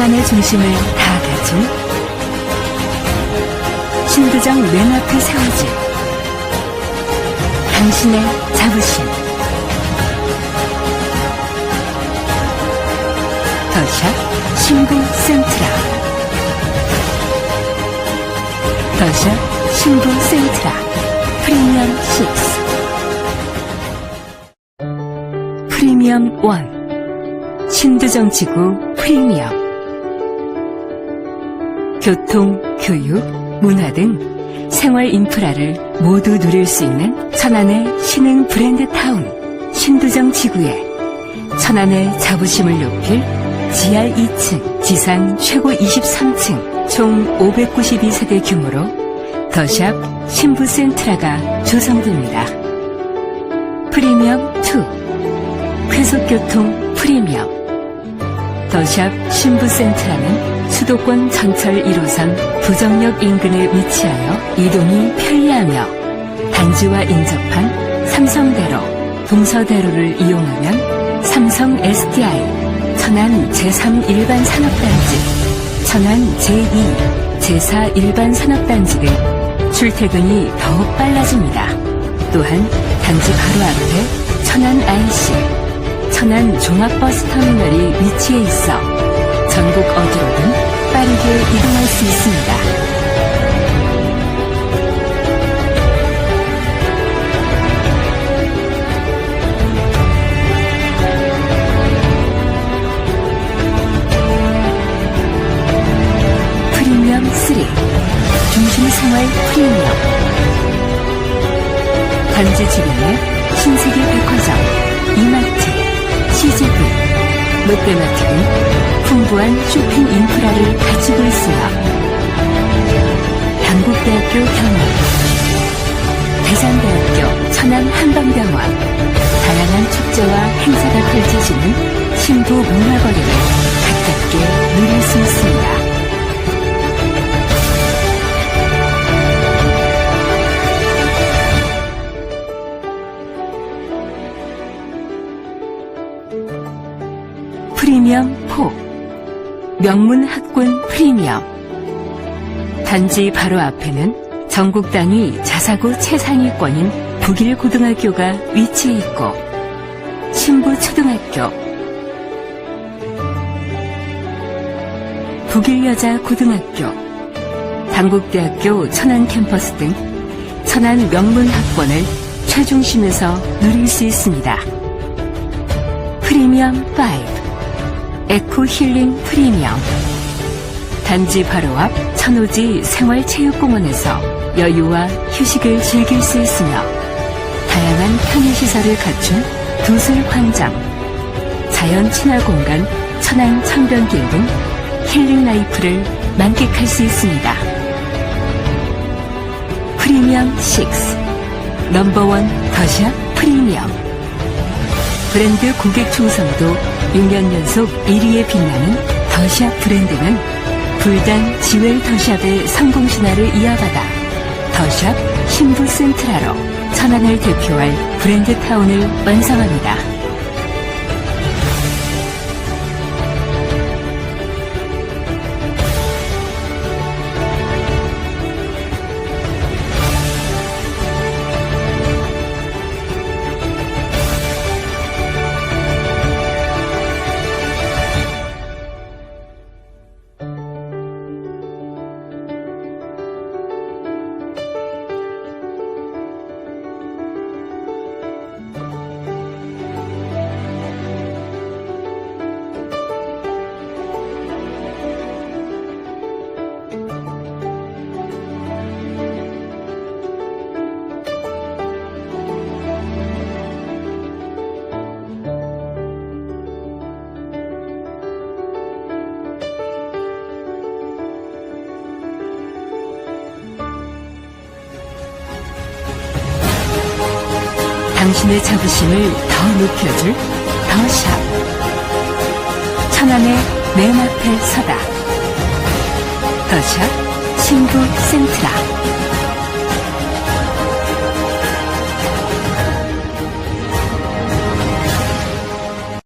천안의 중심을 다 가진 신도정 맨 앞에 세워질 당신의 자부심. 더샵 신부 센트라. 더샵 신부 센트라. 프리미엄 6 프리미엄 1 신도정지구 프리미엄 교통, 교육, 문화 등 생활 인프라를 모두 누릴 수 있는 천안의 신흥 브랜드 타운 신도정 지구에 천안의 자부심을 높일 지하 2층, 지상 최고 23층, 총 592세대 규모로 더샵 신부 센트라가 조성됩니다. 프리미엄 2 쾌속교통 프리미엄 더샵 신부센트라는 수도권 전철 1호선 부정역 인근에 위치하여 이동이 편리하며 단지와 인접한 삼성대로, 동서대로를 이용하면 삼성 SDI, 천안 제3 일반 산업단지, 천안 제2, 제4 일반 산업단지 등 출퇴근이 더욱 빨라집니다. 또한 단지 바로 앞에 천안 IC, 천안 종합버스터미널이 위치해 있어 전국 어디로든 빠르게 이동할 수 있습니다. 프리미엄 3 중심생활 프리미엄 단지 주변에 신세계 백화점, 이마트, CGV, 롯데마트 등 풍부한 쇼핑 인프라를 갖추고 있으며 단국대학교 경남, 대전대학교 천안 한방병원, 다양한 축제와 행사가 펼쳐지는 신부 문화거리를 가깝게 누릴 수 있습니다. 프리미엄 포 명문 학군 프리미엄 단지 바로 앞에는 전국 단위 자사고 최상위권인 북일 고등학교가 위치해 있고 신부 초등학교 북일 여자 고등학교 당국대학교 천안 캠퍼스 등 천안 명문 학권을 최중심에서 누릴 수 있습니다. 프리미엄 5 에코 힐링 프리미엄 단지 바로 앞 천오지 생활체육공원에서 여유와 휴식을 즐길 수 있으며 다양한 편의시설을 갖춘 두술광장 자연 친화 공간 천안 청변길 등 힐링 라이프를 만끽할 수 있습니다. 프리미엄 6 넘버원 더샵 프리미엄 브랜드 고객 충성도 6년 연속 1위에 빛나는 더샵 브랜드는 불단 지웰 더샵의 성공 신화를 이어받아 더샵 신부 센트라로 천안을 대표할 브랜드 타운을 완성합니다. 당신의 자부심을 더 높여줄 더샵. 천안의 맨 앞에 서다. 더샵 신부 센트라